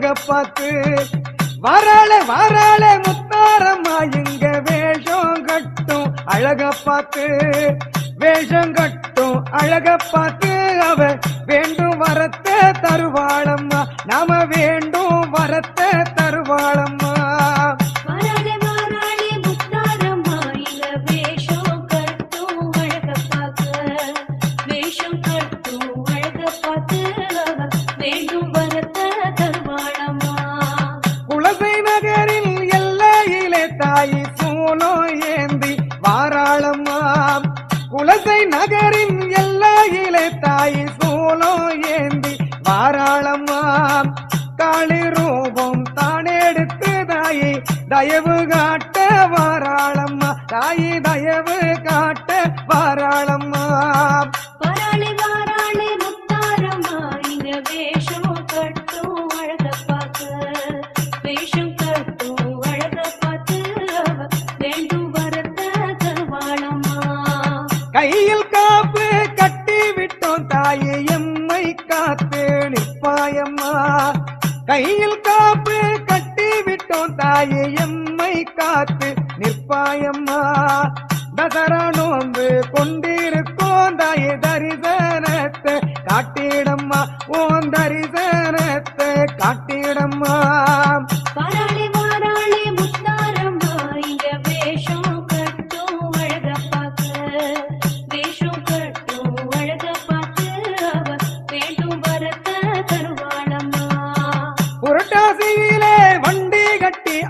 அழக பார்த்து வாராளே வாராளே முத்தாரம்மா இங்க வேஷம் கட்டும் அழக பார்த்து வேஷம் கட்டும் அழக பார்த்து அவ வேண்டும் வரத்த தருவாளம்மா. நாம வேண்டும் வரத்த தருவாளம்மா. தயவு காட்ட வாராளம்மா. தாயி தயவு காட்ட வாராளம்மா. வாராளே வாராளே முத்தாரம்மா இங்க வேஷம் கட்டும் அழக பார்க்க வேஷம் கட்டும் அழக பார்த்து. வேண்டும் வரத்த தருவாளம்மா கையில் காப்பு கட்டி விட்டோம் தாயே எம்மை காத்து நிற்பாயம்மா. கையில் காப்பு கட்டி விட்டோம் தாயே எம்மை காத்து நிற்பாயம்மா. தசரா நோன்பு கொண்டிருக்கோம் தாயே தரிசனத்தை காட்டிடம்மா. ஓம் தரிசனத்தை காட்டிடம்மா.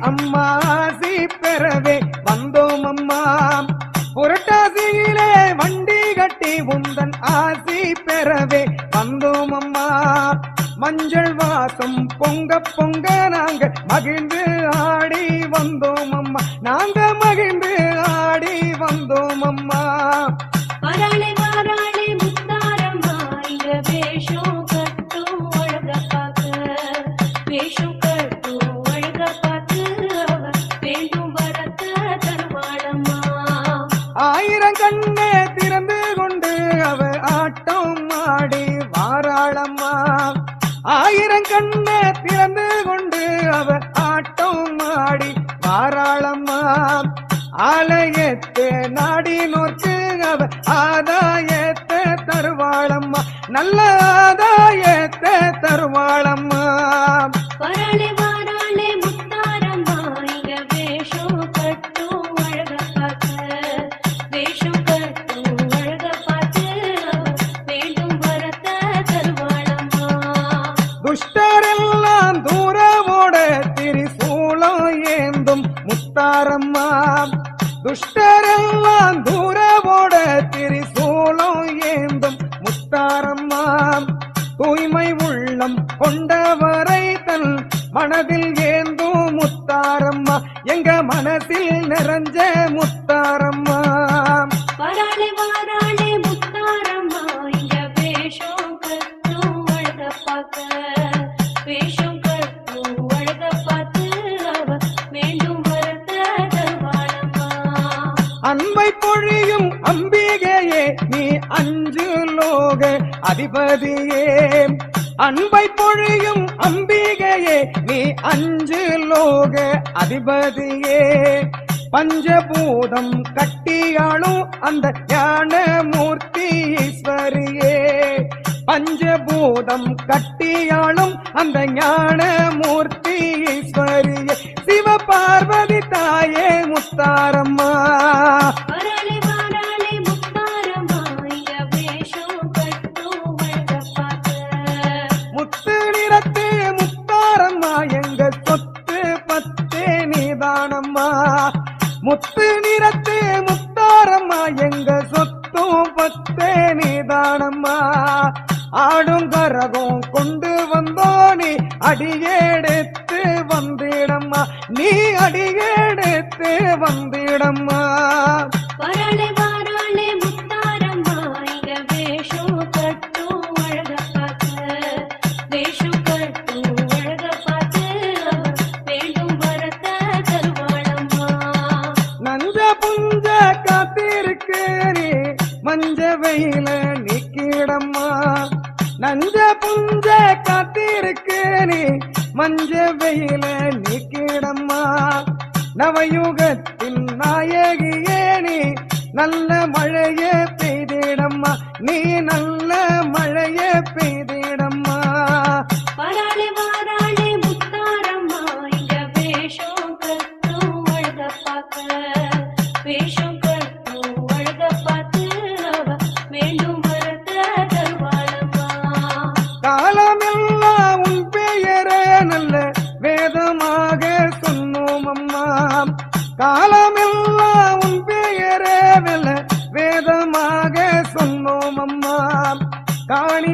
அம்மா ஆசி பெறவே வந்தோம் அம்மா புரட்டாசியிலே வண்டி கட்டி உந்தன் ஆசி பெறவே வந்தோம் அம்மா மஞ்சள் வாசம் பொங்க பொங்க நாங்க மகிழ்ந்து ஆடி வந்தோம் அம்மா. நாங்க மகிழ்ந்து ஆடி வந்தோம் அம்மா. ஆயிரம் கண்ணே திறந்து கொண்டு அவர் ஆட்டம் ஆடி வாராளம்மா ஆலயத்தை நாடி நோக்கு அவர் ஆதாயத்தை தருவாளம்மா. நல்ல ஆதாயத்தை தருவாளம்மா. அதிபதியே அன்பை பொழியும் அம்பிகையே நீ அஞ்சு லோக அதிபதியே. பஞ்சபூதம் கட்டியாளும் அந்த ஞான மூர்த்தி ஈஸ்வரியே. பஞ்சபூதம் கட்டியாளும் அந்த ஞான மூர்த்தி ஈஸ்வரியே. சிவ பார்வதி தாயே முத்தாரம்மா. பத்து நிறத்தே முத்தாரம்மா எங்க சொத்தும் பத்தே நிதானம்மா. ஆடும் கரகம் கொண்டு வந்தோனி அடியெடுத்து வந்திடம்மா. நீ அடியெடுத்து வந்திடம்மா. புஞ்ச காத்திருக்கு நீ. மஞ்ச வெயில நிக்கிடம்மா. நஞ்ச புஞ்ச காத்திருக்கு நீ. மஞ்ச வெயில நிக்கிடம்மா. நவயுகத்தின் நாயகியே நீ. நல்ல மழையே பெய்திடம்மா. நீ நல்ல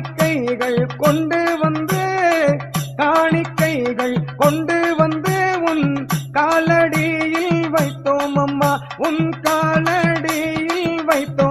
காணிக்கைகள் கொண்டு வந்து காணிக்கைகள் கொண்டு வந்து உன் காலடியில் வைத்தோம் அம்மா. உன் காலடியில் வைத்தோம்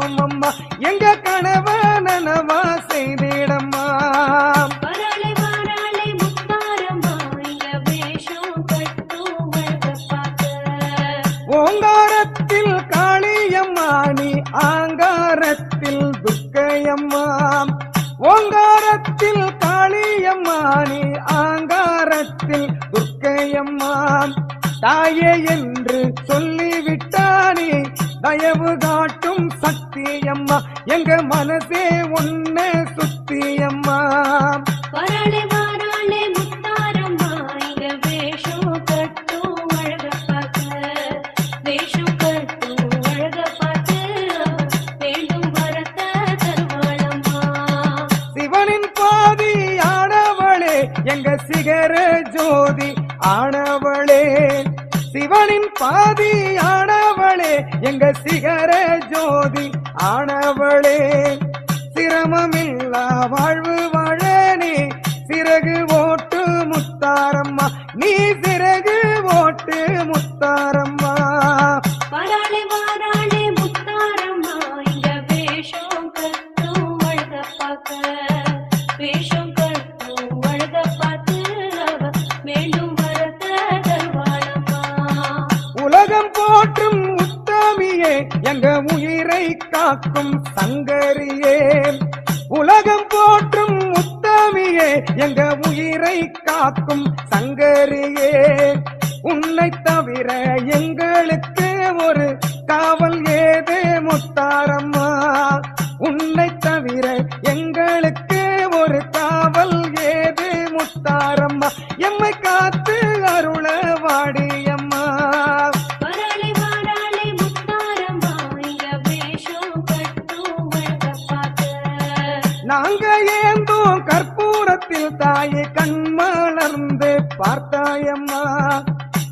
துர்க்கையம்மா தாயே என்று சொல்லிவிட்டானே தயவு காட்டும் சக்தியம்மா எங்க மனசே உன்னை சுத்தியம்மா. பாதி ஆனவளே எங்க சிகர ஜோதி ஆனவளே. சிரமமில்லா வாழ்வு வாழனே சிறகு ஓட்டு முத்தாரம்மா நீ காக்கும் சங்கரியே உலகம் போற்றும் முத்தமியே எங்க உயிரை காக்கும் சங்கரியே. உன்னை தவிர எங்களுக்கு ஒரு காவல் ஏதே முத்தாரம்மா? உன்னை தவிர எங்களுக்கு கண்மலர்ந்து பார்த்தாயம்மா.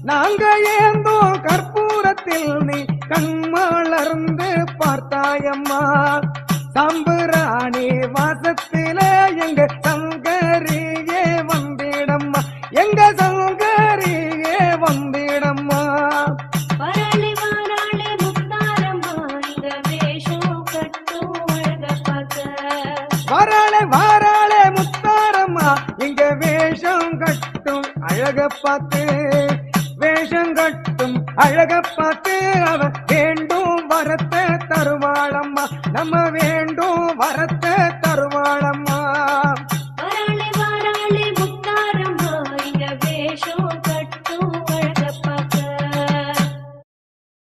நாங்க ஏந்தோ கற்பூரத்தில் நீ கண்மலர்ந்து பார்த்தாயம்மா. சம்புராணி வாசத்தில எங்க சங்கரியே வந்திடம்மா. எங்க சங்கரியே வந்திடம்மா அழக பார்த்து வேஷம் கட்டும் அழக பார்த்து அவ வேண்டும் வரத்தை தருவாளம்மா. நம்ம வேண்டும் வரத்தை